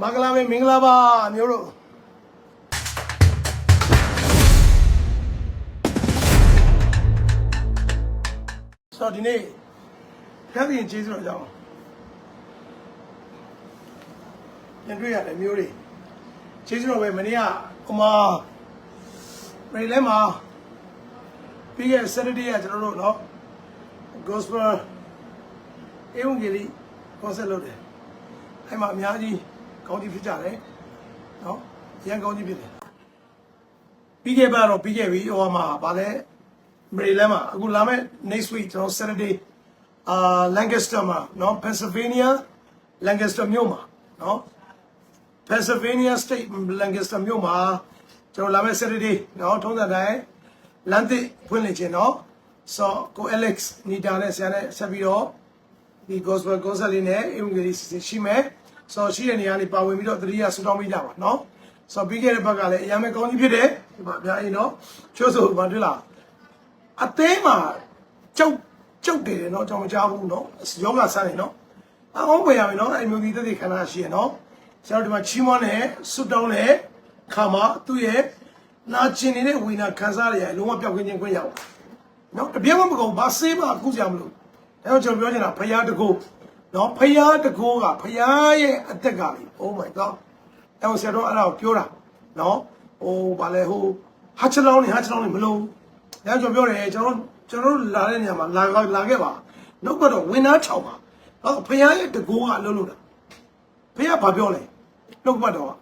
မင်္ဂလာပဲမင်္ဂလာပါမျိုးတို့ဆိုတော့ဒီနေ့ဖျက်ပြင်ကျေးဇူးတော်ကြောင့်ပြန်တွေ့ရတယ်မျိုးတွေကျေးဇူးတော်ပဲမနေ့ကဟိုမှာပြည်လဲမှာပြီးခဲ့တဲ့ Saturday ကကျွန်တော်တို့เนาะ gospel အေဝံဂေလိ concert လုပ်တယ်အဲ့မှာအများကြီး ကောင်းကြီးဖြစ်ကြတယ်နော်ရန်ကောင်းကြီးဖြစ်တယ်ပြီးခဲ့ပါတော့ပြီးခဲ့ပြီဟိုမှာဗာလဲမေရီလန်မှာအခုလာမယ့် next week ကျွန်တော် Saturday အာ Lancaster မှာနော် Pennsylvania Lancaster မြို့မှာနော် Pennsylvania State Lancaster မြို့မှာကျွန်တော်လာမယ့် Saturday နော်ထုံးစံတိုင်းလမ်းသစ်ဖွင့်လှစ်ခြင်းနော်ဆိုကို Alex နေတာနဲ့ဆရာနဲ့ဆက်ပြီးတော့ဒီ gospel concert လေးနဲ့အင်္ဂလိပ်စီစဉ်ရှိမယ် ဆိုတော့ရှိတဲ့နေရာလေးပါဝင်ပြီးတော့တတိယဆူတောင်းပေးကြပါနော်ဆိုတော့ပြီးခဲ့တဲ့ဘက်ကလည်းအရင်မဲ့ကောင်းကြီးဖြစ်တယ်ဒီမှာအများကြီးနော်ချို့ဆိုဘာတွေ့လားအသေးမှာကြောက်ကြောက်တယ်နော်ကျွန်တော်မကြားဘူးနော်ယောဂဆန်းနေနော်အအောင်ပဲရမယ်နော်အဲ့မျိုးဒီသက်သေခန္ဓာရှိရနော်ကျွန်တော်ဒီမှာချီးမွမ်းတယ်ဆူတောင်းတယ်ခါမှာသူ့ရဲ့နာကျင်နေတဲ့ဝိညာဉ်ခံစားရရလုံးဝပျောက်ကင်းခြင်းခွင့်ရအောင်နော်တပြည့်မမကုန်ဘာဆေးမှအခုကြမလို့အဲတော့ကျွန်တော်ပြောချင်တာဖယားတကူ နော်ဖယားတကူကဖယားရဲ့အသက်ကလေ Oh my god အဲတော့ဆရာတော်အဲ့ဒါကိုပြောတာနော်ဟိုဗာလဲဟိုဟာချလောင်းနေဟာချလောင်းနေမလုံးအဲကျွန်တော်ပြောတယ်ကျွန်တော်ကျွန်တော်တို့လာတဲ့နေရာမှာလာလာခဲ့ပါနှုတ်ကတော့ဝင်းသား6ပါဟောဖယားရဲ့တကူကလှုပ်လို့တာဖယားဘာပြောလဲနှုတ်ကတော့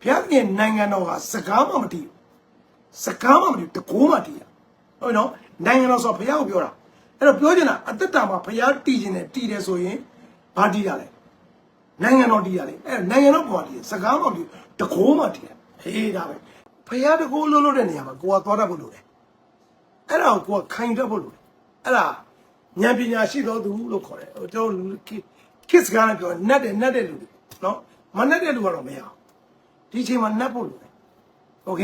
ဖယားကနိုင်ငံတော်ကစကားမှမတည်စကားမှမတည်တကူမှတည်ရဟုတ်နော်နိုင်ငံတော်ဆိုဖယားကိုပြောတာအဲ့တော့ပြောချင်တာအသက်တာမှာဖျားတည်ခြင်းနဲ့တည်တယ်ဆိုရင် ဘာတည်ရလဲနိုင်ငံတော်တည်ရလေအဲ့နိုင်ငံတော်ပေါ်တည်စကားပေါ်တည်တကိုးမှတည်တယ်ဟေးဒါပဲဖျားတကိုးလို့လို့တဲ့နေရာမှာကိုကသွားတတ်ဖို့လိုတယ်အဲ့ဒါကိုကိုကခိုင်တတ်ဖို့လိုတယ်အဲ့ဒါဉာဏ်ပညာရှိသောသူလို့ခေါ်တယ်ဟိုကျွန်တော်ခစ်စကားနဲ့ပြောနတ်တယ်နတ်တဲ့လူတွေနော်မနတ်တဲ့လူကတော့မရအောင်ဒီအချိန်မှာနတ်ဖို့လိုတယ်โอเค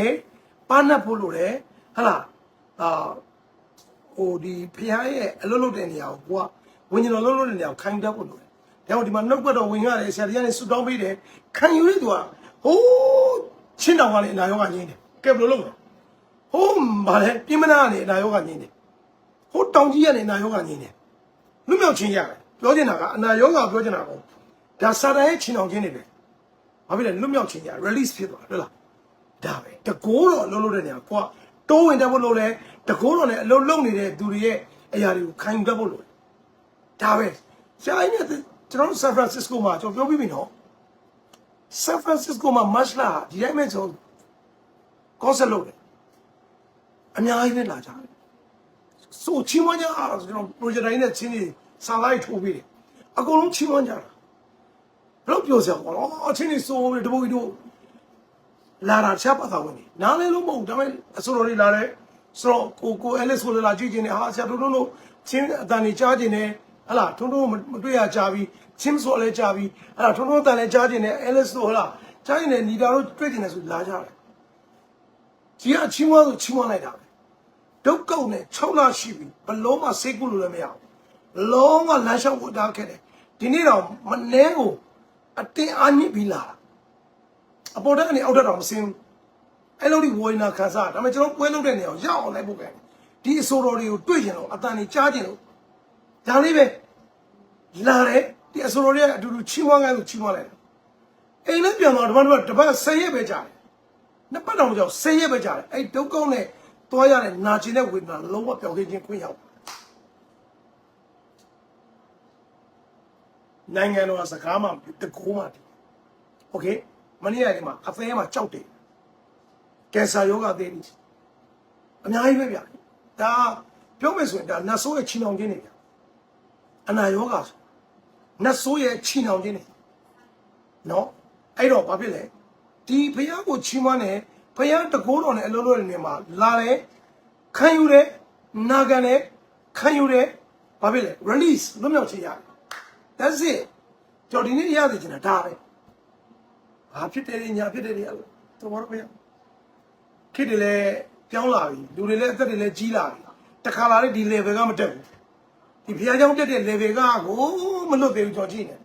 ပါနတ်ဖို့လိုတယ်ဟဟလားအာ ဟိုဒီဖះရဲ့အလုပ်လုပ်တဲ့နေရာကိုကိုကဝิญဉ်တော်လုပ်လုပ်တဲ့နေရာကိုခိုင်းတတ်ဖို့လိုတယ်။ ဒါကြောင့်ဒီမှာနှုတ်ကပတ်တော်ဝင်ရတယ်ဆရာကြီးကနေဆူတောင်းပေးတယ်။ခံယူရတဲ့သူကဟိုးချင်းတောင်ကလည်းအနာရောဂါငြိမ်းတယ်။ကဲဘယ်လိုလုပ်လဲ။ဟိုးဗာလဲပြင်းမနာကနေအနာရောဂါငြိမ်းတယ်။ဟိုးတောင်ကြီးကနေအနာရောဂါငြိမ်းတယ်။လွတ်မြောက်ခြင်းရတယ်။ပြောချင်တာကအနာရောဂါပြောချင်တာကိုဒါစာတန်ရဲ့ချင်းတောင်ခြင်းနေပဲ။ဘာဖြစ်လဲလွတ်မြောက်ခြင်းရ release ဖြစ်သွားတယ်ဟုတ်လား။ဒါပဲတကိုးတော့လုံးလို့တဲ့နေရာကိုကတိုးဝင်တတ်ဖို့လို့လဲတကိုးတော့လည်းအလုံးလုံးနေတဲ့သူတွေရဲ့အရာတွေကိုခံယူတတ်ဖို့လို့ဒါပဲဆရာကြီးက ကျွန်တော်ဆန်ဖရန်စစ္စကိုမှာကျွန်တော်ပြောပြီးပြီနော်ဆန်ဖရန်စစ္စကိုမှာမတ်လာဒီတိုင်းမဲ့ကျွန်တော်ကောဆက်လုပ်တယ်အများကြီးနဲ့လာကြတယ်ဆိုချီးမွမ်းကြအားကျွန်တော် project တိုင်းနဲ့ချင်းနေစာလိုက်ထိုးပြီးတယ်အကုန်လုံးချီးမွမ်းကြတာဘယ်လိုပြောစရာကောအချင်းနေဆိုတပုတ်ကြီးတို့လာတာချက်ပါသာဝင်နေနားလဲလို့မဟုတ်ဒါပေမဲ့အစိုးရတွေလာတယ်ဆိုတော့ကိုကိုအဲလစ်ဆိုလာကြည့်ခြင်းနဲ့ဟာဆရာတို့တို့ချင်းအတန်နေကြားခြင်းနဲ့ ဟလာထုံးထုံးမတွေ့ရကြပြီချင်းဆိုလဲကြပြီဟလာထုံးထုံးအတန်လဲကြားခြင်းနဲ့အဲလစ်ဆိုဟလာကြားခြင်းနဲ့ညီတာတို့တွေ့ခြင်းနဲ့ဆိုလာကြတယ်ကြီးအချင်းဝါဆိုချင်းဝါလိုက်တာပဲဒုက္ကုတ်နဲ့6လရှိပြီဘလုံးမစိတ်ကူလို့လည်းမရဘူးလုံးဝလမ်းလျှောက်ဖို့တားခဲ့တယ်ဒီနေ့တော့မနှဲကိုအတင်းအားညစ်ပြီးလာတာအပေါ်တက်ကနေအောက်တက်တော့မစင်းဘူးအဲ့လိုဒီဝိညာဉ်ခံစားဒါပေမဲ့ကျွန်တော်ပွဲလုပ်တဲ့နေရာကိုရောက်အောင်လိုက်ဖို့ပဲဒီအစိုးရတွေကိုတွေ့ကျင်တော့အတန်ကြီးကြားကျင်လို့ဒါလေးပဲ လာတယ်ဒီအစိုးရတွေကအတူတူချီးမွမ်းခိုင်းလို့ချီးမွမ်းလိုက်တယ်အိမ်လည်းပြန်တော့ဒီမှာတပတ်10ရက်ပဲကြာတယ်နှစ်ပတ်တော့မကြောက်10ရက်ပဲကြာတယ်အဲ့ဒုက္ခနဲ့တွားရတဲ့နာကျင်တဲ့ဝေဒနာလုံးဝပျောက်ကင်းခြင်းခွင့်ရောက်နိုင်ငံတော်ကစကားမှတကူမှတည်โอเค မနေ့ကဒီမှာအသေးမှာကြောက်တယ်ကင်ဆာယောဂသေးတယ်အများကြီးပဲဗျာဒါပြောမယ်ဆိုရင်ဒါနတ်ဆိုးရဲ့ချီနှောင်ခြင်းတွေဗျာအနာယောဂဆို နတ်ဆိုးရဲ့ချီနှောင်ခြင်းတွေနော်အဲ့တော့ဘာဖြစ်လဲဒီဖះကိုချီးမွမ်းတယ်ဖះတကိုးတော်နဲ့အလုံးလုံးတွေနေမှာလာတယ်ခံယူတယ်နာခံတယ်ခံယူတယ်ဘာဖြစ်လဲ release လွတ်မြောက်ခြင်းရတယ် that's it ကြော်ဒီနေ့ရသည်ချင်တာဒါပဲဘာဖြစ်တယ်ညာဖြစ်တယ်တွေအဲ့လိုတော်တော်ပဲခေတ်တွေလည်းပြောင်းလာပြီလူတွေလည်းအသက်တွေလည်းကြီးလာပြီတခါလာတဲ့ဒီ level ကမတက်ဘူး ဒီဘုရားကျောင်းတက်တဲ့ level ကကိုမလွတ်သေးဘူးကြော်ကြည့်နေ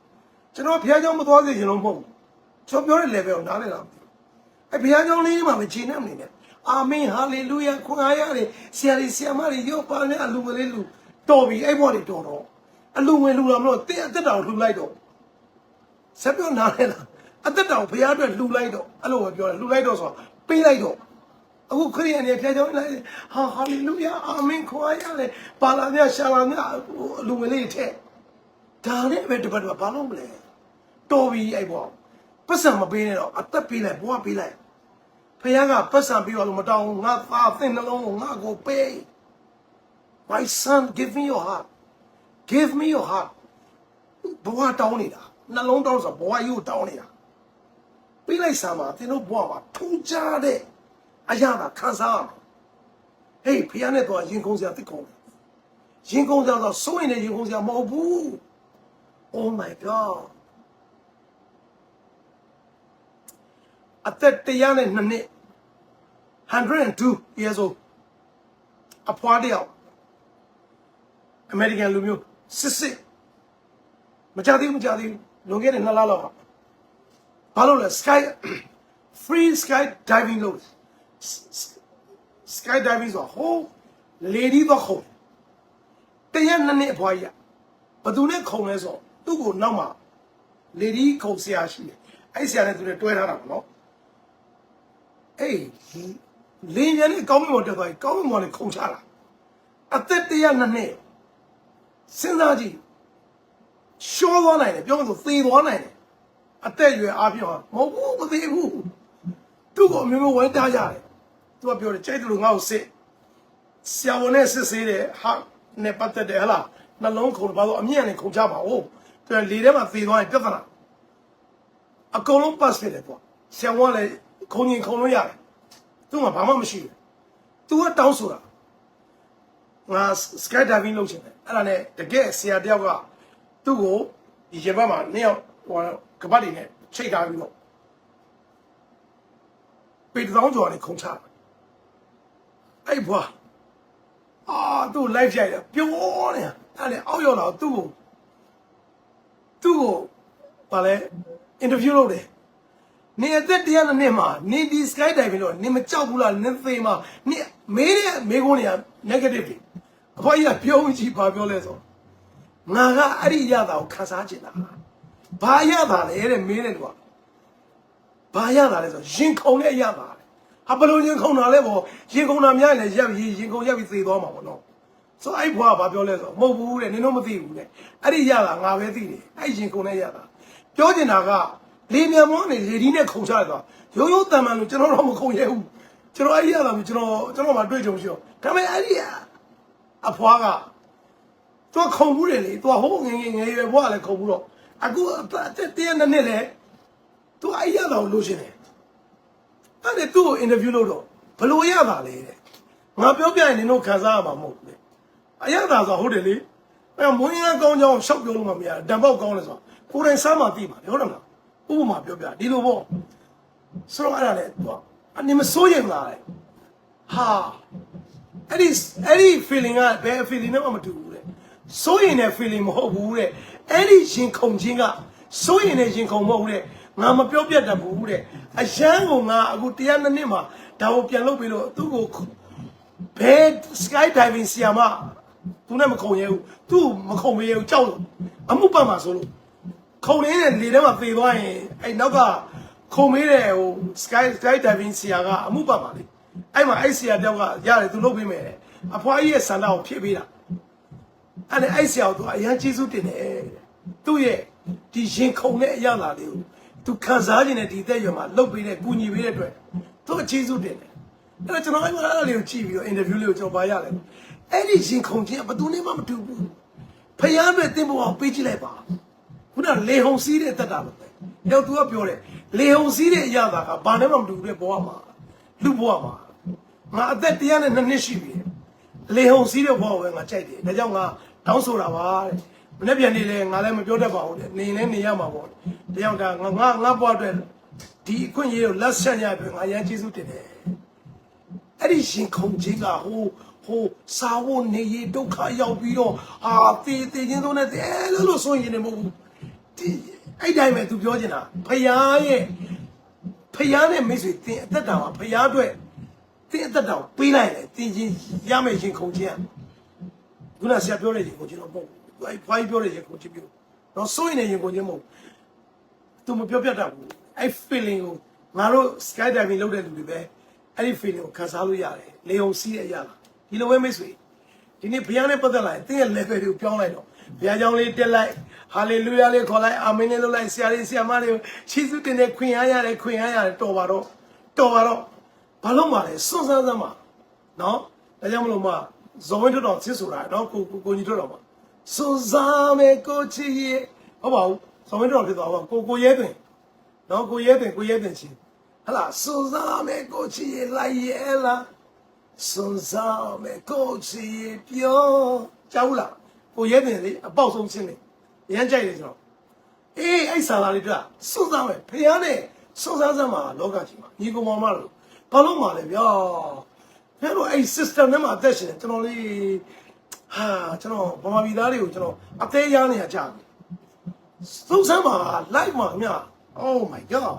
ကျွန်တော်ဘုရားကျောင်းမသွားစေချင်လို့မဟုတ်ဘူးကျွန်တော်ပြောတဲ့ level ကိုနားလည်လားမသိဘူးအဲဘုရားကျောင်းလေးမှာမချိနဲ့မနေနဲ့အာမင်ဟာလေလုယာခွန်အားရတယ်ဆရာကြီးဆရာမတွေရောပါနဲ့အလူငယ်လေးလူတော်ပြီအဲ့ဘောတွေတော်တော့အလူငယ်လူလာမလို့တင်းအသက်တော်လှူလိုက်တော့ဆက်ပြောနားလဲလားအသက်တော်ဘုရားအတွက်လှူလိုက်တော့အဲ့လိုပဲပြောတယ်လှူလိုက်တော့ဆိုတော့ပေးလိုက်တော့ အခုခရိယန်တွေဖျားကြောင်းလိုက်ဟာဟာလေလုယာအာမင်ခွန်အားရတယ်ပါလာမြရှာလာမြအလူငွေလေးထက်ဒါနဲ့ပဲတပတ်တော့ဘာလို့မလဲတော်ပြီအဲ့ဘောပတ်စံမပေးနဲ့တော့အသက်ပေးလိုက်ဘွားပေးလိုက်ဖခင်ကပတ်စံပြီးတော့မတောင်းငါသားသင်နှလုံးကိုငါကိုပေး My son give me your heart give me your heart ဘဝတောင်းနေတာနှလုံးတောင်းဆိုဘဝယူတောင်းနေတာပြီးလိုက်စမ်းပါသင်တို့ဘဝမှာထူးခြားတဲ့ အရာသာခံစားရမယ်ဟေးဖခင်နဲ့တော့ရင်ခုန်စရာတိတ်ကုန်တယ်ရင်ခုန်စရာတော့စိုးရင်လည်းရင်ခုန်စရာမဟုတ်ဘူး Oh my god အသက်တရားနဲ့နှစ်နှစ်102 years old အဖွားတယောက်အမေရိကန်လူမျိုးစစ်စစ်မကြသေးဘူးမကြသေးဘူးလွန်ခဲ့တဲ့နှစ်လလောက်ပါဘာလို့လဲ sky free sky diving လို့ sky diving ဆိုဟို lady တော့ခုံတရက်နှစ်နှစ်အဖွားကြီးကဘသူနဲ့ခုံလဲဆိုသူ့ကိုနောက်မှာ lady ခုံဆရာရှိတယ်အဲ့ဆရာနဲ့သူနဲ့တွဲထားတာပေါ့နော်အေးလင်းရတဲ့ကောင်းမွန်တက်သွားပြီကောင်းမွန်နဲ့ခုံချလာအသက်တရနှစ်နှစ်စဉ်းစားကြည့်ရှောသွားနိုင်တယ်ပြောမှဆိုသေသွားနိုင်တယ်အသက်အရွယ်အားပြောမဟုတ်ဘူးမသေးဘူးသူ့ကိုအမျိုးမျိုးဝိုင်းတားကြတယ် သူကပြောတယ်ကြိုက်တယ်လို့ငါ့ကိုစစ်ဆရာဝန်နဲ့စစ်ဆေးတယ်ဟာနဲ့ပတ်သက်တယ်ဟလားနှလုံးခုန်ပါတော့အမြင့်နဲ့ခုန်ချပါဦးသူကလေထဲမှာသေသွားရင်ပြဿနာအကုန်လုံး pass ဖြစ်တယ်သူကဆရာဝန်ကလည်းခုံရင်ခုံလို့ရတယ်သူ့မှာဘာမှမရှိဘူးသူကတောင်းဆိုတာငါ sky diving လုပ်ချင်တယ်အဲ့ဒါနဲ့တကယ်ဆရာတယောက်ကသူ့ကိုဒီရေဘက်မှာနှစ်ယောက်ဟိုကပတ်တွေနဲ့ချိတ်ထားပြီးတော့ပေတောင်းကျော်နဲ့ခုံချ အဲ့ဘွာအာသူ့ live ရိုက်တယ်ပျော်နေအဲ့လေအောက်ရောက်လာသူ့ကိုသူ့ကိုဗာလဲ interview လုပ်တယ်နေအသက်တရားနဲ့နှစ်မှာနေဒီ sky diving လို့နေမကြောက်ဘူးလားနေသေးမှာနေမေးတဲ့မေးခွန်းတွေက negative တွေအဖေကြီးကပြောကြည့်ဘာပြောလဲဆိုငါကအဲ့ဒီရတာကိုခံစားချင်တာဘာရတာလဲတဲ့မေးတယ်ကွာဘာရတာလဲဆိုရင်ခုန်နဲ့ရတာ ဟာဘလို့ရင်ခုန်တာလဲပေါ့ရင်ခုန်တာများရင်လည်းရပ်ပြီးရင်ခုန်ရပ်ပြီးသေသွားမှာပေါ့နော်ဆိုအဲ့ဘွားကဘာပြောလဲဆိုမဟုတ်ဘူးတဲ့နင်တို့မသိဘူးတဲ့အဲ့ဒီရတာငါပဲသိတယ်အဲ့ရင်ခုန်နဲ့ရတာပြောချင်တာကလေမြန်မောနေလေဒီနဲ့ခုံချရသွားရိုးရိုးတန်မှန်လို့ကျွန်တော်တော့မခုံရဲဘူးကျွန်တော်အဲ့ဒီရတာမျိုးကျွန်တော်ကျွန်တော်မှတွေ့ကြုံရှိတော့ဒါပေမဲ့အဲ့ဒီအဖွားကသူကခုံဘူးတယ်လေသူကဟိုးငယ်ငယ်ငယ်ရွယ်ဘွားကလည်းခုံဘူးတော့အခုအသက်တည်းနဲ့နဲ့လေသူအဲ့ဒီရတာကိုလိုချင်တယ် အဲ့ဒါသူ့ကိုအင်တာဗျူးလုပ်တော့ဘလို့ရတာလဲတဲ့ငါပြောပြရင်နင်တို့ခံစားရမှာမဟုတ်ဘူးလေအရသာဆိုဟုတ်တယ်လေအဲ့မွေးရကောင်းကြောင်းရှောက်ပြောလို့မရဓာတ်ပေါက်ကောင်းလဲဆိုကိုယ်တိုင်စားမှသိမှာလေဟုတ်တယ်မလားဥပမာပြောပြဒီလိုပေါ့ဆိုတော့အဲ့ဒါလေသူကနေမစိုးရင်လားလေဟာအဲ့ဒီအဲ့ဒီ feeling ကဘယ် feeling နဲ့မှမတူဘူးတဲ့စိုးရင်တဲ့ feeling မဟုတ်ဘူးတဲ့အဲ့ဒီရင်ခုန်ခြင်းကစိုးရင်တဲ့ရင်ခုန်မဟုတ်ဘူးတဲ့ ငါမပြောပြတတ်ဘူးတဲ့အရန်ကိုငါအခုတရားနှစ်နှစ်မှာဒါကိုပြန်လုပ်ပြီးလို့သူ့ကိုဘယ် sky diving ဆီယာမသူနဲ့မခုန်ရဲဘူးသူ့မခုန်မရဲဘူးကြောက်လို့အမှုပတ်မှာဆိုလို့ခုံလေးနဲ့လေထဲမှာပေသွားရင်အဲ့နောက်ကခုံမေးတဲ့ဟို sky sky diving ဆရာကအမှုပတ်ပါလေအဲ့မှာအဲ့ဆရာတယောက်ကရတယ်သူလုပ်ပေးမယ်တဲ့အဖွားကြီးရဲ့ဆန္ဒကိုဖြည့်ပေးတာအဲ့ဒါအဲ့ဆရာကိုသူအရန်ကျေးဇူးတင်တယ်တဲ့သူ့ရဲ့ဒီရင်ခုန်တဲ့အရာလာလေးကို သူခံစားခြင်းနဲ့ဒီအသက်အရွယ်မှာလုပ်ပေးတဲ့ကူညီပေးတဲ့အတွက်သူအကျေးဇူးတင်တယ်အဲ့တော့ကျွန်တော်အဲ့မှာအဲ့ဒါလေးကိုကြည့်ပြီးတော့ interview လေးကိုကျွန်တော်ပါရလဲအဲ့ဒီရင်ခုန်ခြင်းကဘယ်သူမှမတူဘူးဖယားပဲတင်ဖို့အောင်ပေးကြည့်လိုက်ပါခုနလေဟုံစီးတဲ့တက်တာလို့ပဲ။ရောက်သူကပြောတယ်လေဟုံစီးတဲ့အရာသာကဘာနဲ့မှမတူတဲ့ဘဝမှာလူဘဝမှာငါအသက်တရားနဲ့နှစ်နှစ်ရှိပြီ။လေဟုံစီးတဲ့ဘဝပဲငါကြိုက်တယ်။ဒါကြောင့်ငါတောင်းဆိုတာပါတဲ့။ မနေ့ပြန်နေလဲငါလည်းမပြောတတ်ပါဘူးတဲ့။နေလည်းနေရမှာပေါ့။ဒါကြောင့်ဒါငါငါငါဘဝအတွက်ဒီအခွင့်အရေးကိုလက်ဆက်ရပြီငါရန်ကျေးဇူးတင်တယ်။အဲ့ဒီရှင်ခုံကြီးကဟိုဟိုစာဝနေရဒုက္ခရောက်ပြီးတော့အာတေးတေးချင်းဆုံးနဲ့တဲလို့လို့ဆိုရင်လည်းမဟုတ်ဘူးဒီအဲ့တိုင်းပဲသူပြောချင်တာဖယားရဲ့ဖယားနဲ့မိတ်ဆွေတင်အသက်တာမှာဖယားအတွက်တင်အသက်တာကိုပေးလိုက်တယ်တင်ချင်းရမယ်ချင်းခုန်ချင်းခုနဆရာပြောတဲ့ရင်ခုန်ချင်းတော့မဟုတ်ဘူး အဲ့ဖွားကြီးပြောတဲ့ရင်ခုန်ချင်းပြောတော့စိုးရင်လည်းရင်ခုန်ချင်းမဟုတ်သူမပြောပြတတ်ဘူးအဲ့ feeling ကိုငါတို့ sky diving လုပ်တဲ့လူတွေပဲအဲ့ဒီ feeling ကိုခံစားလို့ရတယ်လေုံစီးရဲ့အရာလားဒီလိုပဲမိတ်ဆွေဒီနေ့ဘုရားနဲ့ပတ်သက်လာရင်တင်းရဲ့ level တွေကိုပြောင်းလိုက်တော့ဘုရားကြောင့်လေးတက်လိုက်ဟာလေလုယာလေးခေါ်လိုက်အာမင်လေးလုပ်လိုက်ဆရာလေးဆရာမလေးချီးစုတင်တဲ့ခွင့်အားရတယ်ခွင့်အားရတယ်တော်ပါတော့တော်ပါတော့ဘာလို့မှလဲစွန့်စားစမ်းမှာနော်ဒါကြောင့်မလို့မဇော်ဝင်းထွတ်တော်ချစ်ဆိုတာနော်ကိုကိုကိုကြီးထွတ်တော်မှာ စွန့်စားမယ်ကိုချီရဲ့ဟုတ်ပါဘူးဇော်ဝင်းထွတ်တော်ဖြစ်သွားပါကိုကိုရဲတွင်နော်ကိုရဲတွင်ကိုရဲတွင်ချင်းဟလာစွန့်စားမယ်ကိုချီရဲ့လိုက်ရဲ့လားစွန်စားမယ်ကိုချီပြောကြောက်လားကိုရဲတင်လေအပေါက်ဆုံးချင်းလေရမ်းကြိုက်တယ်ကျွန်တော်အေးအဲ့ဆာလာလေးတွေ့စွန်စားမယ်ဖះနဲ့စွန်စားစမ်းမှာလောကကြီးမှာညီကောင်မောင်မလို့ဘာလို့မှလဲဗျာဖះတို့အဲ့ system ထဲမှာအသက်ရှင်တယ်ကျွန်တော်လေး ဟာကျွန်တော်ဗမာပြည်သားတွေကိုကျွန်တော်အသေးရနေရကြပြီစွန်စားမှာ live မှာမြ Oh my god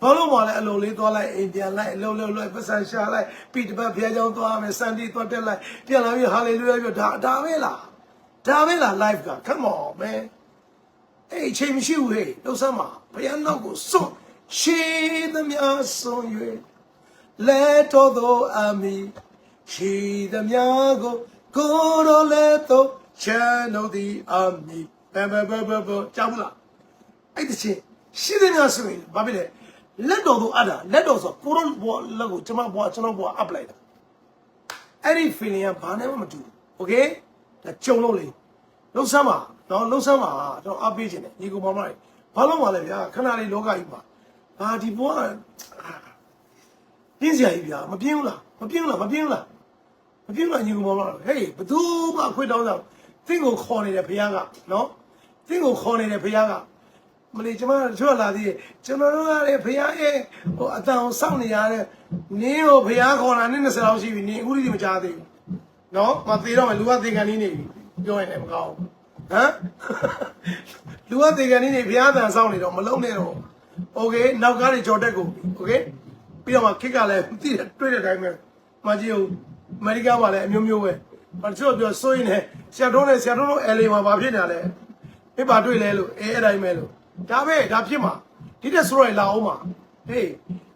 ဘာလို့မှလည်းအလိုလေးသွားလိုက်အိမ်ပြန်လိုက်အလိုလိုလိုပတ်စံရှာလိုက်ပြီးတစ်ပတ်ဖျားကြောင်းသွားမယ်စန်တီသွားတက်လိုက်ပြန်လာပြီးဟာလေလုယာပြောဒါဒါပဲလားဒါပဲလား live က come on man အဲ့အချိန်မရှိဘူးဟေ့လှုပ်ဆမ်းမှာဘုရားနောက်ကိုစွန့်ရှေးသမျှစွန့်၍လက်တော်သောအမိရှေးသမျှကို ကိုယ်တော်လက်တော်ချမ်းတော်သည်အမိဘဘဘဘဘကြောက်ဘူးလားအဲ့တချင်းရှိတဲ့များဆိုရင်ဘာဖြစ်လဲလက်တော်သူအပ်တာလက်တော်ဆိုကိုရောဘောလက်ကိုကျွန်မဘောကျွန်တော်ဘောအပ်လိုက်တာအဲ့ဒီ feeling ကဘာနဲ့မှမတူဘူး okay ဒါကြုံလို့လေလှုပ်ဆမ်းပါနော်လှုပ်ဆမ်းပါကျွန်တော်အပ်ပေးခြင်းနဲ့ညီကောင်မမတွေဘာလို့မှလဲဗျာခဏလေးလောကကြီးမှာဟာဒီဘောကပြင်းစရာကြီးဗျာမပြင်းဘူးလားမပြင်းဘူးလားမပြင်းဘူးလား မပြင်းဘူးလားညီကောင်မမတွေဟေးဘသူမှအခွင့်တောင်းတာသင်ကိုခေါ်နေတယ်ဘုရားကနော်သင်ကိုခေါ်နေတယ်ဘုရားက မလေးကျမတို့ချွတ်လာသေးတယ်ကျွန်တော်တို့ကလေဖရားရဲ့ဟိုအတန်ကိုစောင့်နေရတဲ့နင်းကိုဖရားခေါ်တာနင်း20လောက်ရှိပြီနင်းအခုထိမကြားသေးဘူးနော်မသေးတော့မှလူကသေကန်နေနေပြီပြောရင်လည်းမကောင်းဘူးဟမ်လူကသေကန်နေနေဖရားအတန်စောင့်နေတော့မလုံးနဲ့တော့โอเคနောက်ကားတွေကြော်တက်ကုန်ပြီโอเคပြီးတော့မှခစ်ကလည်းသိတယ်တွေ့တဲ့အတိုင်းပဲမကြီးကို အမေရိကမှာလည်းအမျိုးမျိုးပဲဘာလို့ပြောဆိုရင်လည်းဆရာတော်နဲ့ဆရာတော်တို့ LA မှာဘာဖြစ်နေလဲပြပါတွေ့လဲလို့အဲအဲ့တိုင်းပဲလို့ဒါပဲဒါဖြစ်မှာဒီတက်ဆိုရလာအောင်မှာဟေး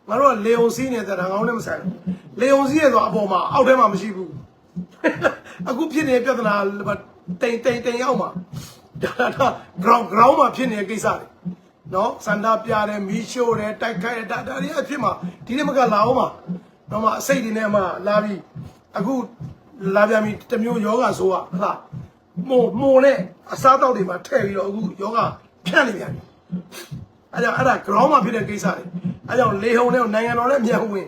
ငါတို့ကလေုံစီးနေတဲ့ဒါငောင်းနဲ့မဆိုင်ဘူးလေုံစီးရဆိုအပေါ်မှာအောက်ထဲမှာမရှိဘူးအခုဖြစ်နေတဲ့ပြဿနာတိမ်တိမ်တိမ်ရောက်မှာဒါဒါ ground ground မှာဖြစ်နေတဲ့ကိစ္စတွေနော်စန္ဒပြတယ်မီးရှို့တယ်တိုက်ခိုက်တယ်ဒါဒါတွေအဖြစ်မှာဒီနေ့မကလာအောင်မှာတော့မှအစိတ်တွေနဲ့မှလာပြီး အခုလာပြန်ပြီတစ်မျိုးယောဂဆိုอ่ะဟုတ်လား မို့မို့နဲ့အစားတောက်တွေမှာထည့်ပြီးတော့အခုယောဂဖြန့်နေပြန်ပြီအဲကြောင့်အဲ့ဒါ ground မှာဖြစ်တဲ့ကိစ္စတွေအဲကြောင့်လေဟုံနဲ့နိုင်ငံတော်နဲ့မြန်ဝင်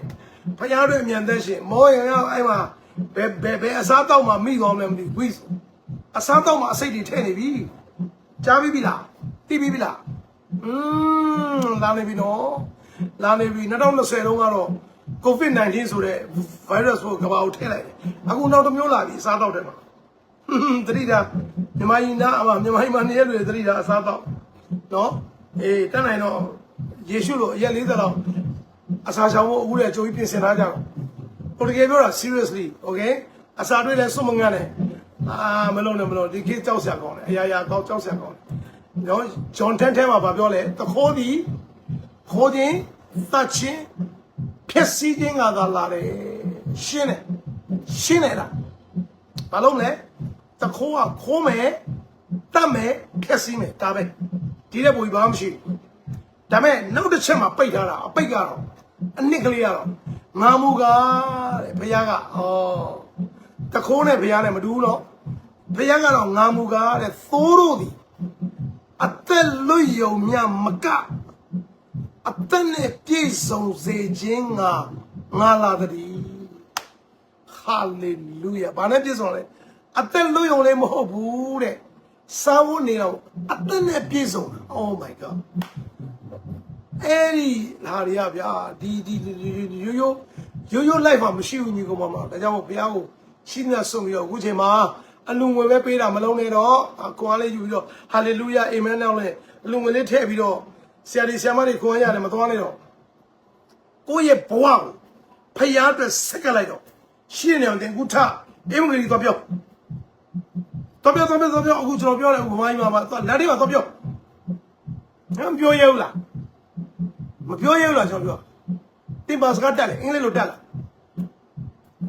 ဖရားတို့အမြန်သက်ရှင်မောရင်ကအဲ့မှာဘယ်ဘယ်ဘယ်အစားတောက်မှာမိသွားမလဲမသိဘူးဝိအစားတောက်မှာအစိတ်တွေထည့်နေပြီကြားပြီးပြီလားသိပြီးပြီလားอืมလာနေပြီနော်လာနေပြီ2020တုန်းကတော့ COVID-19 ဆိုတဲ့ virus ကိုကမ္ဘာကိုထည့်လိုက်တယ်အခုနောက်တစ်မျိုးလာပြီအစားတောက်တယ်မှာတတိတာမြန်မာရင်သားအမမြန်မာရင်မနေရလို့တတိတာအစားတော့နော်အေးတက်နိုင်တော့ယေရှုလိုအရက်40လောက်အစာချောင်ဖို့အခုလည်းကြိုးပြီးပြင်ဆင်ထားကြတော့ကိုတကယ်ပြောတာ seriously okay အစာတွေလည်းစွန့်မငန်းနဲ့အာမလုံးနဲ့မလုံးဒီခေတ်ကြောက်စရာကောင်းတယ်အရာရာကောက်ကြောက်စရာကောင်းတယ်နော်ဂျွန်တန်ထဲမှာဗာပြောလဲတခိုးဒီခိုးခြင်းသတ်ခြင်း ဖြစ်စည်းခြင်းကသာလာတယ်ရှင်းတယ်ရှင်းတယ်လားဘာလို့လဲတခိုးကခိုးမယ်တတ်မယ်ခက်စီးမယ်ဒါပဲဒီတဲ့ပုံကြီးဘာမှမရှိဘူးဒါပေမဲ့နောက်တစ်ချက်မှာပိတ်ထားတာအပိတ်ကတော့အနစ်ကလေးကတော့ငါမူကားတဲ့ဘုရားကဩတခိုးနဲ့ဘုရားနဲ့မတူဘူးတော့ဘုရားကတော့ငါမူကားတဲ့သိုးတို့သည်အသက်လွတ်ယုံမြမက အသက်နဲ့ပြည့်စုံစေခြင်းကငါလာသည်ဟာလေလုယာဘာနဲ့ပြည့်စုံလဲအသက်လွတ်ရုံလေးမဟုတ်ဘူးတဲ့စာဝတ်နေတော့အသက်နဲ့ပြည့်စုံတာ Oh my god အဲ့ဒီလာရီရဗျာဒီဒီရိုးရိုးရိုးရိုး life မှာမရှိဘူးညီကောင်မမဒါကြောင့်မို့ဘုရားကိုရှိနေဆုံးပြီးတော့အခုချိန်မှာအလူငွေပဲပေးတာမလုံးနဲ့တော့ကိုယ်ကလေးယူပြီးတော့ဟာလေလုယာအာမင်နဲ့လည်းအလူငွေလေးထည့်ပြီးတော့ ဆရာဒီဆရာမတွေခွန်ရတယ်မသွားနဲ့တော့ကိုယ့်ရဲ့ဘဝကိုဖယားအတွက်ဆက်ကလိုက်တော့ရှင်းနေအောင်တင်ခုထအင်္ဂလိပ်တော့ပြောတော့ပြောတော့ပြောတော့ပြောအခုကျွန်တော်ပြောတယ်အခုဘမိုင်းမှာပါသွားလက်တွေပါတော့ပြောမပြောရဘူးလားမပြောရဘူးလားကျွန်တော်ပြောတင်ပါစကားတက်လေအင်္ဂလိပ်လိုတက်လား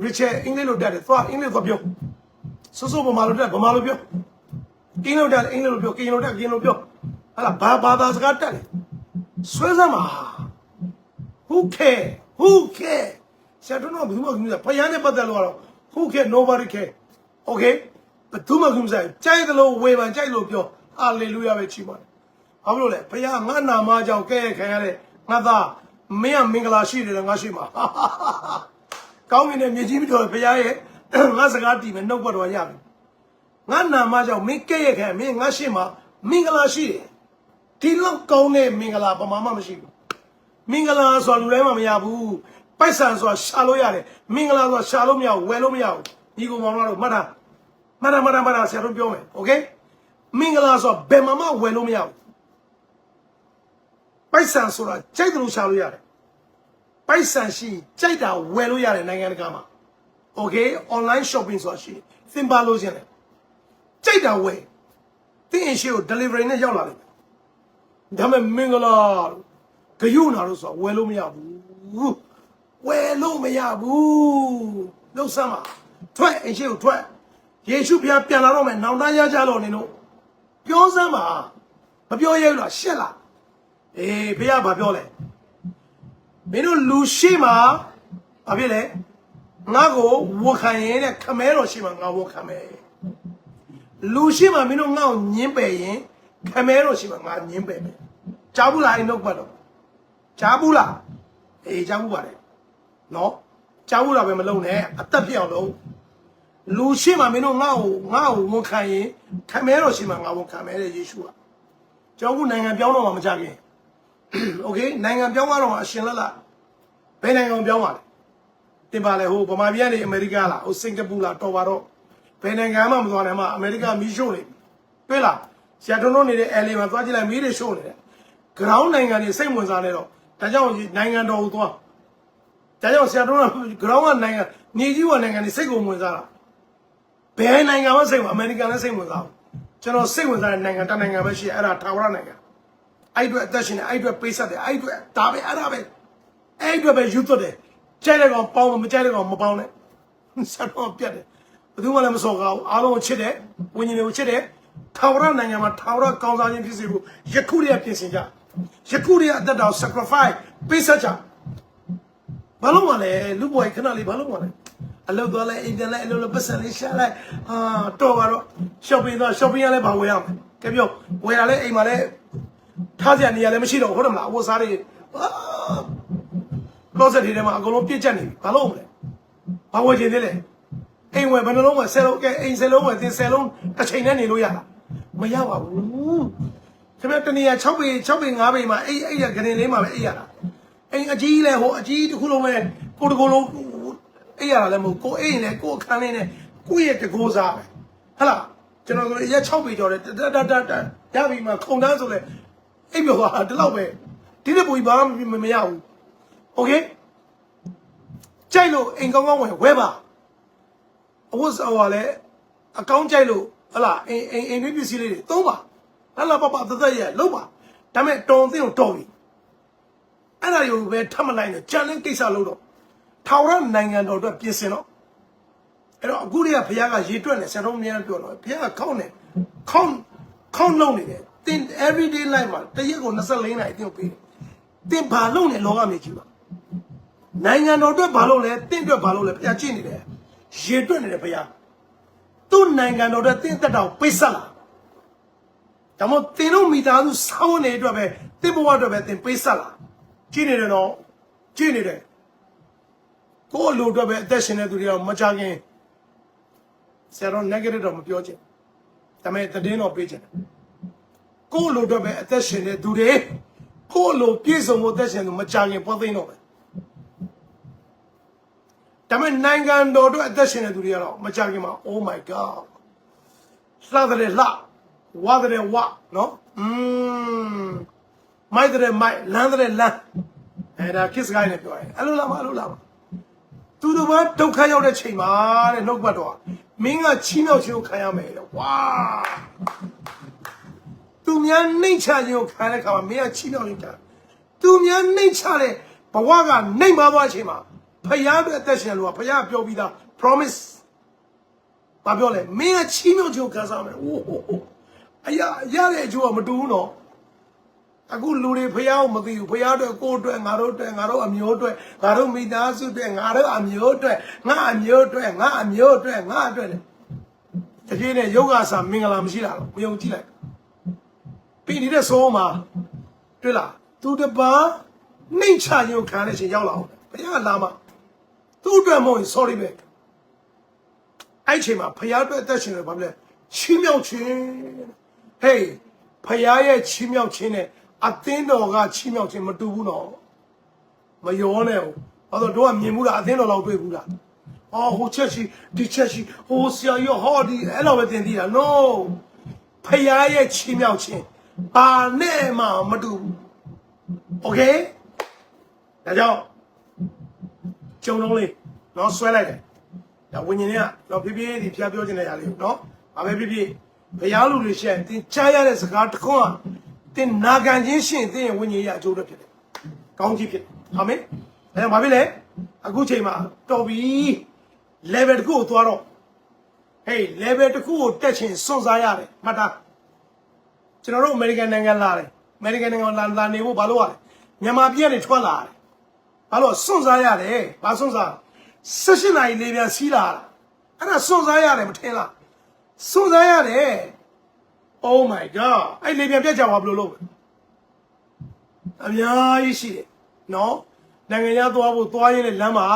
Richard အင်္ဂလိပ်လိုတက်တယ်သွားအင်္ဂလိပ်တော့ပြောစိုးစိုးဗမာလိုတက်ဗမာလိုပြောကင်းလိုတက်အင်္ဂလိပ်လိုပြောကင်းလိုတက်ကင်းလိုပြောဟာလားဘာဘာသာစကားတက်လေ ဆွဲစမ်းပါ who care who care ဆရာတို့တော့ဘယ်သူမှမကြည့်ဘူးဖယားနဲ့ပတ်သက်လို့ကတော့ who care nobody care okay ဘယ်သူမှမကြည့်ဘူးကြိုက်တယ်လို့ဝေဖန်ကြိုက်လို့ပြော hallelujah ပဲချီးပါတယ်ဘာလို့လဲဖယားငါနာမကြောင့်ကဲခံရတဲ့ငါသားမင်းကမင်္ဂလာရှိတယ်ငါရှိမှာကောင်းကင်နဲ့မြေကြီးပြီးတော့ဖယားရဲ့ငါစကားတည်မယ်နှုတ်ပတ်တော်ရပြီငါနာမကြောင့်မင်းကဲ့ရဲ့ခံမင်းငါရှိမှာမင်္ဂလာရှိတယ် ဒီလောက်ကောင်းတဲ့မင်္ဂလာဘာမှမရှိဘူး မင်္ဂလာဆိုတာလူတိုင်းမှမရဘူးပိုက်ဆံဆိုတာရှာလို့ရတယ်မင်္ဂလာဆိုတာရှာလို့မရဘူးဝယ်လို့မရဘူးဒီကောင်မောင်တို့မှတ်တာမှတ်တာမှတ်တာမှတ်တာဆရာတို့ပြောမယ်โอเคမင်္ဂလာဆိုတာဘယ်မှာမှဝယ်လို့မရဘူးပိုက်ဆံဆိုတာကြိုက်တယ်လို့ရှာလို့ရတယ်ပိုက်ဆံရှိကြိုက်တာဝယ်လို့ရတယ်နိုင်ငံတကာမှာโอเค online shopping ဆိုတာရှိသင်ပါလို့ရှင်တယ်ကြိုက်တာဝယ်တင်းအရှိကို delivery နဲ့ရောက်လာတယ် ဒါပေမဲ့မင်္ဂလာလို့ဂယုနာလို့ဆိုတာဝယ်လို့မရဘူးဝယ်လို့မရဘူးလှုပ်ဆမ်းပါထွက်အရှိကိုထွက်ယေရှုဘုရားပြန်လာတော့မယ်နောင်တရကြတော့နေလို့ပြောစမ်းပါမပြောရဘူးလားရှက်လားအေးဘုရားဘာပြောလဲမင်းတို့လူရှိမှဘာဖြစ်လဲငါ့ကိုဝန်ခံရင်တဲ့ခမဲတော်ရှိမှငါဝန်ခံမယ်လူရှိမှမင်းတို့ငါ့ကိုညင်းပယ်ရင် ခမဲတော်ရှိမှငါညင်းပယ်မယ်ကြားဘူးလားအဲ့နှုတ်ပတ်တော့ ကြားဘူးလားအေးကြားဘူးပါတယ်နော်ကြားဘူးတာပဲမလုံးနဲ့အသက်ဖြစ်အောင်လုပ်လူရှိမှမင်းတို့ငါ့ကိုငါ့ကိုဝန်ခံရင်ခံမဲတော့ရှိမှငါဝန်ခံမဲတဲ့ယေရှုကကျွန်တော်ကနိုင်ငံပြောင်းတော့မှမကြခင်โอเคနိုင်ငံပြောင်းသွားတော့မှအရှင်လက်လက်ဘယ်နိုင်ငံကိုပြောင်းပါလဲတင်ပါလေဟိုဗမာပြည်ကနေအမေရိကလားဟိုစင်ကာပူလားတော်ပါတော့ဘယ်နိုင်ငံမှမသွားနိုင်မှအမေရိကမီးရှို့နေပြီတွေ့လား ဆရာတော်တို့နေတဲ့ LA မှာသွားကြည့်လိုက်မီးတွေရှို့နေတယ် ground နိုင်ငံတွေစိတ်ဝင်စားနေတော့ဒါကြောင့်နိုင်ငံတော်ကိုသွားဒါကြောင့်ဆရာတော်က ground ကနိုင်ငံနေကြီးကနိုင်ငံတွေစိတ်ကိုဝင်စားတာဘယ်နိုင်ငံမှစိတ်ဝင်အမေရိကန်လည်းစိတ်ဝင်စားဘူးကျွန်တော်စိတ်ဝင်စားတဲ့နိုင်ငံတစ်နိုင်ငံပဲရှိတယ်အဲ့ဒါထာဝရနိုင်ငံအဲ့အတွက်အသက်ရှင်တယ်အဲ့အတွက်ပေးဆက်တယ်အဲ့အတွက်ဒါပဲအဲ့ဒါပဲအဲ့အတွက်ပဲယူသွတ်တယ်ကြိုက်တဲ့ကောင်ပေါင်းမကြိုက်တဲ့ကောင်မပေါင်းနဲ့ဆရာတော်ပြတ်တယ်ဘယ်သူမှလည်းမစော်ကားဘူးအားလုံးကိုချစ်တယ်ဝိညာဉ်တွေကိုချစ်တယ် ထာဝရနိုင်ငံမှာထာဝရကောင်းစားခြင်းဖြစ်စေဖို့ယခုတည်းကပြင်ဆင်ကြယခုတည်းကအသက်တော် sacrifice ပေးဆက်ကြဘာလို့မလဲလူဘွားခဏလေးဘာလို့မလဲအလုပ်သွားလိုက်အိမ်ပြန်လိုက်အလုပ်လုပ်ပတ်စံလေးရှာလိုက်ဟာတော့ပါတော့ shopping သွား shopping ရလဲဘာဝယ်ရမလဲကဲပြောဝယ်ရလဲအိမ်မှာလဲထားစရာနေရာလည်းမရှိတော့ဘူးဟုတ်တယ်မလားအဝတ်စားတွေအာ closet တွေထဲမှာအကုန်လုံးပြည့်ကျက်နေပြီဘာလို့မလဲဘာဝယ်ချင်သေးလဲ အိမ်ဝယ်ဘယ်နှလုံးဝယ်ဆယ်လုံးကဲအိမ်ဆယ်လုံးဝယ်တင်ဆယ်လုံးတစ်ချိန်နဲ့နေလို့ရလားမရပါဘူးခင်ဗျတနေရာ6ပေ6ပေ9ပေမှာအဲ့အဲ့ရဂရင်လေးမှာပဲအဲ့ရတာအိမ်အကြီးလဲဟိုအကြီးတစ်ခုလုံးပဲကိုတကူလုံးအဲ့ရတာလည်းမဟုတ်ကိုအိမ်လဲကိုအခန်းလေးနဲ့ကိုရဲ့တကူစားပဲဟဟလားကျွန်တော်တို့ရက်6ပေကျော်တယ်တတတတရပြီမှာခုံတန်းဆိုလဲအိမ်ပြောပါဒီလောက်ပဲဒီနေ့ပူဘာမှမရဘူး โอเคကြိုက်လို့အိမ်ကောင်းကောင်းဝင်ဝဲပါ အဝတ်စော်ကလည်းအကောင်းကြိုက်လို့ဟလာအိမ်အိမ်အိမ်ပစ္စည်းလေးတွေသုံးပါဟလာပပသသက်ရဲ့လုံးပါဒါမဲ့တော်သိအောင်တော်ပြီအဲ့ဒါတွေကိုပဲထပ်မလိုက်နဲ့ကြံတဲ့ကိစ္စလို့တော့ထာဝရနိုင်ငံတော်အတွက်ပြင်ဆင်တော့အဲ့တော့အခုတည်းကဘုရားကရေတွက်နေဆရာတော်များပြောတော့ဘုရားကခေါင်းနေခေါင်းခေါင်းလုံးနေတယ်တင် everyday life မှာတရက်ကို24နာရီတင်ပေးတယ်တင်ဘာလုံးနေလောကမြေကြီးပါနိုင်ငံတော်အတွက်ဘာလို့လဲတင့်အတွက်ဘာလို့လဲဘုရားကြည့်နေတယ် ရေတွက်နေတယ်ဘုရားသူ့နိုင်ငံတော်အတွက်တင့်သက်တော်ပိတ်ဆက်လာဒါမို့တင်တို့မိသားစုဆောင်းနေအတွက်ပဲတင့်ဘဝအတွက်ပဲတင်ပိတ်ဆက်လာကြည့်နေတယ်နော်ကြည့်နေတယ်ကိုယ့်လူအတွက်ပဲအသက်ရှင်နေသူတွေကမကြခင်ဆရာတော် negative တော့မပြောချင်ဒါပေမဲ့သတင်းတော်ပေးချင်တယ်ကိုယ့်လူအတွက်ပဲအသက်ရှင်နေသူတွေကိုယ့်လူပြည့်စုံဖို့အသက်ရှင်သူမကြခင်ပေါ်သိမ်းတော့ပဲ ဒါပေမဲ့နိုင်ငံတော်အတွက်အသက်ရှင်နေသူတွေကတော့မကြခင်မှာ oh my god လှတဲ့လှဝါတဲ့ဝါနော်อืมမိုက်တဲ့မိုက်လမ်းတဲ့လမ်းအဲဒါ kiss guy နဲ့ပြောရင်အဲ့လိုလားမအဲ့လိုလားမသူတို့ဘာဒုက္ခရောက်တဲ့ချိန်မှာတဲ့နှုတ်ပတ်တော်မင်းကချီးမြှောက်ခြင်းကိုခံရမယ်တဲ့ဝါသူများနှိမ့်ချခြင်းကိုခံတဲ့အခါမှာမင်းကချီးမြှောက်နေတာသူများနှိမ့်ချတဲ့ဘဝကနှိမ့်ပါသွားချိန်မှာ ဖယားအတွက်အသက်ရှင်လို့ကဖယားပြောပြီးသား promise ဘာပြောလဲမင်းကချီးမြှောက်ခြင်းကိုခံစားမယ်ဟိုးဟိုးဟိုးအရာရတဲ့အကျိုးကမတူဘူးနော်အခုလူတွေဖះကိုမသိဘူးဖះအတွက်ကိုယ့်အတွက်ငါတို့အတွက်ငါတို့အမျိုးအတွက်ငါတို့မိသားစုအတွက်ငါတို့အမျိုးအတွက်ငါအမျိုးအတွက်ငါအမျိုးအတွက်ငါအတွက်လေတကယ်နဲ့ယောဂဆာမင်္ဂလာမရှိတာတော့မယုံကြည်လိုက်ပြီးနေတဲ့ဆိုးမှာတွေ့လားသူတပားနှိမ့်ချရုံခံတဲ့ချိန်ရောက်လာအောင်ဘုရားလာမ သူ့အတွက်မဟုတ်ရင် sorry ပဲအဲ့ချိန်မှာဘုရားအတွက်အသက်ရှင်တယ်ဘာလဲချီးမြှောက်ခြင်း hey ဖရားရဲ့ချီးမြှောက်ခြင်းနဲ့အသင်းတော်ကချီးမြှောက်ခြင်းမတူဘူးနော်မယောနဲ့ဘူးဘာလို့တို့ကမြင်မှုလားအသင်းတော်လောက်တွေ့ဘူးလားအော်ဟိုချက်ရှိဒီချက်ရှိဟိုဆရာရောဟောဒီအဲ့လိုပဲတင်သေးတာ no ဖရားရဲ့ချီးမြှောက်ခြင်းဘာနဲ့မှမတူဘူး okay ဒါကြောင့် ကျုံလုံးလေးနော်ဆွဲလိုက်တယ်ဒါဝิญဉ်တွေကတော့ဖြည်းဖြည်းဒီဖျားပြောခြင်းတဲ့ຢာလေးနော်ဘာပဲဖြစ်ဖြစ်ဘုရားလူတွေရှရင်တင်ချားရတဲ့စကားတစ်ခွန်းကတင်နာခံခြင်းရှင်တင်ရဲ့ဝิญဉ်ရအကျိုးတော့ဖြစ်တယ်ကောင်းကြီးဖြစ်တယ်အာမင်အဲဒါဘာဖြစ်လဲအခုချိန်မှာတော်ပြီ level တစ်ခုကိုသွားတော့ hey level တစ်ခုကိုတက်ချင်စွန့်စားရတယ်မှတ်တာကျွန်တော်တို့ American နိုင်ငံလာတယ် American နိုင်ငံလာလာနေဖို့ဘာလို့ရလဲမြန်မာပြည်ကနေထွက်လာတယ် ဘာလို့စွန့်စားရတယ်ဘာစွန့်စားဆက်ရှင်နိုင်လေးပြန်စီးလာတာအဲ့ဒါစွန့်စားရတယ်မထင်လားစွန့်စားရတယ် Oh my god အဲ့လေးပြန်ပြတ်ကြပါဘယ်လိုလုပ်လဲအများကြီးရှိတယ်နော်နိုင်ငံခြားသွားဖို့သွားရင်းနဲ့လမ်းမှာ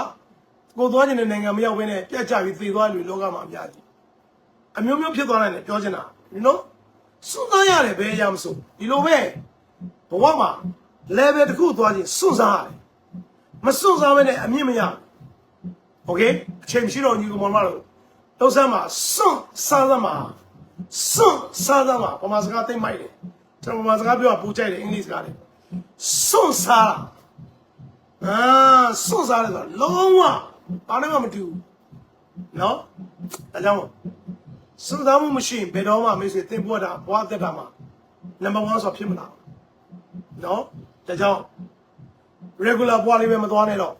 ကိုသွားခြင်းတဲ့နိုင်ငံမရောက်ဘဲနဲ့ပြတ်ကြပြီးသေသွားလူလောကမှာအများကြီးအမျိုးမျိုးဖြစ်သွားနိုင်တယ်ပြောချင်တာနော်စွန့်စားရတယ်ဘယ်အရာမဆိုဒီလိုပဲဘဝမှာ level တစ်ခုသွားခြင်းစွန့်စားရတယ် မစွန့်စားမနဲ့အမြင့်မရโอเคအချိန်မရှိတော့ညီကောင်မတို့တော့ဆမ်းမှာစွန့်စားသမှာစွန့်စားသမှာပမာစကားသိမ့်မိုက်တယ်ကျွန်တော်ပမာစကားပြောတာပူကြိုက်တယ်အင်္ဂလိပ်စကားတွေစွန့်စားအာစွန့်စားတယ်ဆိုတော့လုံးဝဘာနဲ့မှမတူဘူးเนาะဒါကြောင့်စွန့်စားမှုမရှိရင်ဘယ်တော့မှမေ့စေသင်ဖို့တာဘွားသက်တာမှာနံပါတ်1ဆိုဖြစ်မလားเนาะဒါကြောင့် regular ဘွားလေးပဲမသွားနဲ့တော့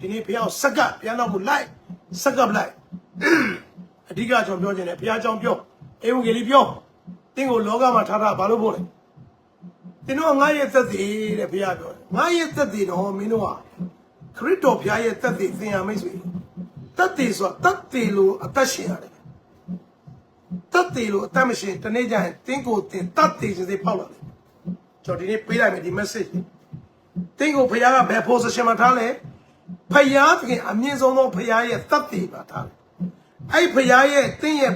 ဒီနေ့ဖះစက်ကပ်ပြန်တော့မှုလိုက်စက်ကပ်လိုက်အဓိကကျွန်တော်ပြောချင်တယ်ဖះကြောင့်ပြောအေဝံဂေလိပြောတင်းကိုလောကမှာထားတာဘာလို့ပို့လဲတင်းတို့ကငါရဲ့သက်သေတဲ့ဖះပြောတယ်ငါရဲ့သက်သေတော့မင်းတို့ကခရစ်တော်ဖះရဲ့သက်သေသင်ရမိတ်ဆွေသက်သေဆိုတာသက်သေလို့အသက်ရှင်ရတယ်သက်သေလို့အသက်မရှင်တနေ့ကျရင်တင်းကိုတင်သက်သေခြင်းစိတ်ပေါက်လာတယ်ကျွန်တော်ဒီနေ့ပေးလိုက်မယ်ဒီ message တင်းကိုဖခင်ကဘယ် position မှာထားလဲဖခင်သခင်အမြင့်ဆုံးသောဖခင်ရဲ့တတ်တည်မှာထားတယ်အဲ့ဖခင်ရဲ့တင်းရဲ့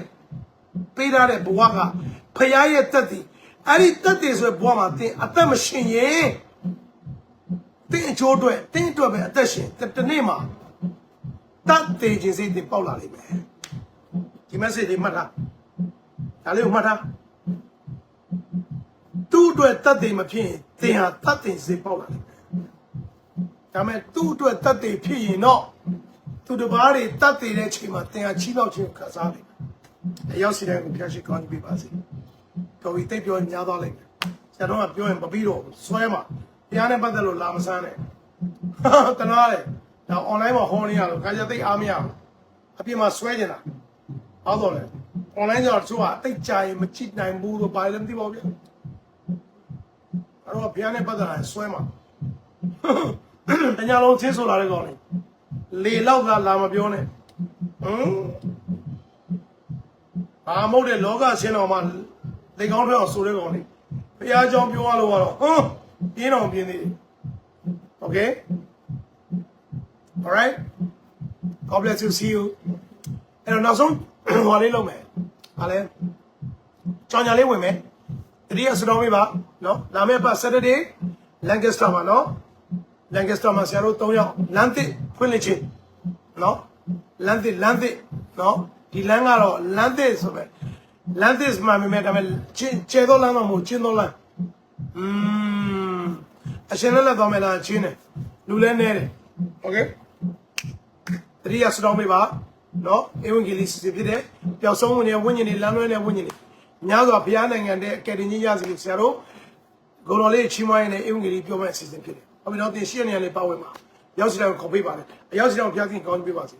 ပေးထားတဲ့ဘဝကဖခင်ရဲ့တတ်တည်အဲ့ဒီတတ်တည်ဆိုတဲ့ဘဝမှာတင်းအသက်မရှင်ရင်တင်းအချိုးအတွက်တင်းအတွက်ပဲအသက်ရှင်တနေ့မှာတတ်တည်ခြင်းစိတ်တွေပေါက်လာလိမ့်မယ်ဒီ message လေးမှတ်ထားဒါလေးကိုမှတ်ထားသူ့အတွက်တတ်တည်မဖြစ်ရင်သင်ဟာတတ်တည်စိတ်ပေါက်လာလိမ့်မယ် ဒါမဲ့သူ့အတွက်တတ်တည်ဖြစ်ရင်တော့သူတစ်ပါးတွေတတ်တည်တဲ့ချိန်မှာသင်ဟာချီးမြှောက်ခြင်းကိုခံစားလိမ့်မယ်အရောက်စီတိုင်းကိုဖျက်ရှိကောင်းပြီးပါစေတော်ပြီတိတ်ပြောညားသွားလိမ့်မယ်ဆရာတော်ကပြောရင်မပြီးတော့ဘူးဆွဲမှာတရားနဲ့ပတ်သက်လို့လာမဆန်းနဲ့တနာတယ်ဒါ online မှာဟောနေရလို့ခါကျသိအားမရဘူးအပြင်မှာဆွဲနေတာဟောတော့လေ online ကျတော့သူကတိတ်ကြရင်မကြည့်နိုင်ဘူးလို့ဘာလဲမသိပါဘူးဗျအဲ့တော့ဘုရားနဲ့ပတ်သက်တာဆွဲမှာ တညာလုံးချင်းဆိုလာတဲ့ကောင်လေးလေလောက်ကလာမပြောနဲ့ဟမ်အာမဟုတ်တဲ့လောကဆင်းတော်မှာလေကောင်းထွက်အောင်ဆိုတဲ့ကောင်လေးဘုရားကြောင့်ပြောရလို့ကတော့ဟမ်ပြင်းအောင်ပြင်းသေးတယ် okay all right god bless you see you အဲ့တော့နောက်ဆုံးဟိုလေးလုပ်မယ်ဟာလဲကြောင်ညာလေးဝင်မယ်တတိယစတော်မေးပါနော်လာမယ့်ပတ် Saturday Lancaster မှာနော် Lancaster မှာဆရာတို့၃ယောက်လမ်းသစ်ဖွင့်လှစ်ခြင်းနော်လမ်းသစ်လမ်းသစ်နော်ဒီလမ်းကတော့လမ်းသစ်ဆိုပဲလမ်းသစ်မှာမြင်မဲ့ဒါပေမဲ့ကျဲတော့လမ်းတော့မဟုတ်ကျင်းတော့လမ်း อืมအရှင်လည်းလက်သွားမယ်လားချင်းတယ်လူလည်းနဲတယ်โอเคတတိယစတောင်းပေးပါနော်ဧဝံဂေလိစစ်ဖြစ်တဲ့ပျောက်ဆုံးဝင်တဲ့ဝိညာဉ်တွေလမ်းလွဲတဲ့ဝိညာဉ်တွေများစွာဘုရားနိုင်ငံတဲ့အကယ်ဒမီရစီလို့ဆရာတို့ဂိုတော်လေးချီးမွမ်းရတဲ့ဧဝံဂေလိပြောမဲ့အစီအစဉ်ဖြစ်တယ် ဟုတ်ပြီနော်သင်ရှိရနေရနေပါဝင်ပါရောက်စီတော့ခေါ်ပေးပါတယ်အရောက်စီတော့ဘုရားခင်ကောင်းချီးပေးပါစေ